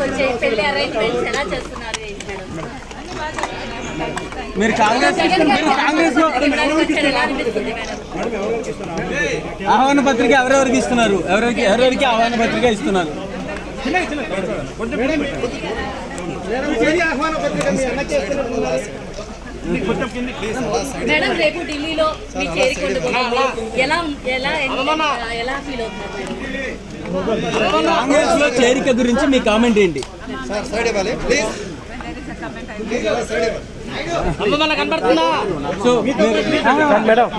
వచ్చే పెళ్ళి అరేంజ్మెంట్స్ ఎలా చేస్తున్నారు? మీరు కాంగ్రెస్ మేడం? ఆహ్వాన పత్రిక ఎవరెవరికి ఇస్తున్నారు? ఎవరెవరికి ఎవరెవరికి ఆహ్వాన పత్రిక ఇస్తున్నారు? మేడం రేపు ఢిల్లీలో మీ ఎలా ఎలా ఎలా ఫీల్ అవుతున్నారు? కాంగ్రెస్లో చేరిక గురించి మీ కామెంట్ ఏంటి? సో మీరు-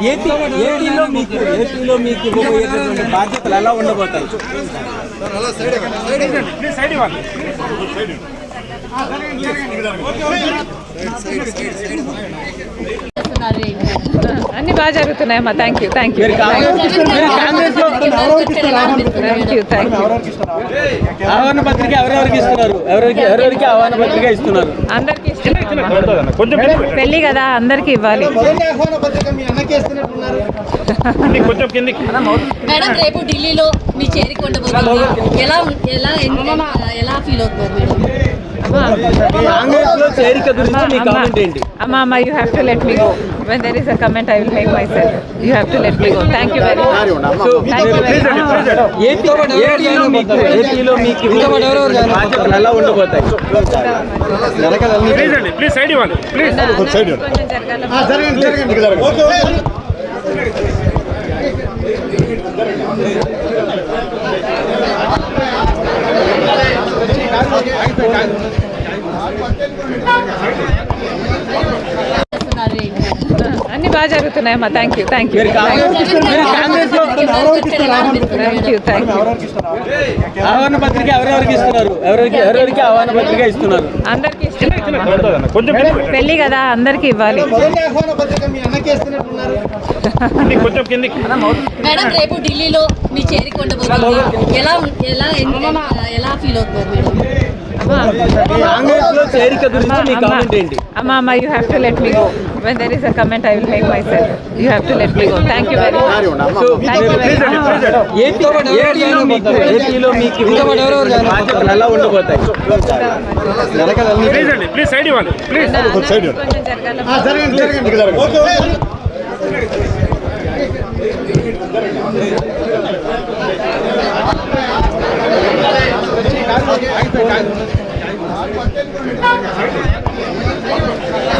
ఏపీ ఏపీలో మీకు ఏపీలో మీకు ఇవ్వబోయేటటువంటి బాధ్యతలు ఎలా ఉండబోతాయి మేడం? అన్ని బాగా జరుగుతున్నాయమ్మా thank you thank you thank you thank you ఆహ్వాన పత్రిక? ఎవరెవరికి ఇస్తున్నారు? ఎవరెవరికి ఎవరెవరికి ఆహ్వాన పత్రిక ఇస్తున్నారు? అందరికి పెళ్ళి కదా అందరికి ఇవ్వాలి. మేడం రేపు ఢిల్లీలో మీ చేరుకుంటున్నారు ఎలా ఎలా ఎలా ఫీల్ అవుతున్నారు మేడం? అమ్మా. అమ్మా you have to let me go a comment I will make myself you have to let me go thank you very much so thank you very much AP ఏపీలో మీకు ఏపీలో మీకు ఇవ్వబోయే బాధ్యతలు ఎలా ఉండబోతాయి ప్లీజ్ సైడ్ ఇవ్వాలి ప్లీజ్. కొంచెం జరగాలి చేస్తున్నారు ఏంటి మేడం? అన్ని బాగా జరుగుతున్నాయమ్మా thank you thank you thank you thank you ఆహ్వాన పత్రిక ఎవరెవరికి ఇస్తున్నారు? ఎవరెవరికి ఎవరెవరికి ఆహ్వాన పత్రిక ఇస్తున్నారు? అందరికి కొంచెం పెళ్ళి కదా అందరికి ఇవ్వాలి. కొంచెం మేడం రేపు ఢిల్లీలో మీ చేరుకుంటున్నారు ఎలా ఎలా ఎలా ఫీల్ అవుతున్నారు మేడం అమ్మా అమ్మా you have to let me go when there is a comment I will make myself you have to let me go thank you very much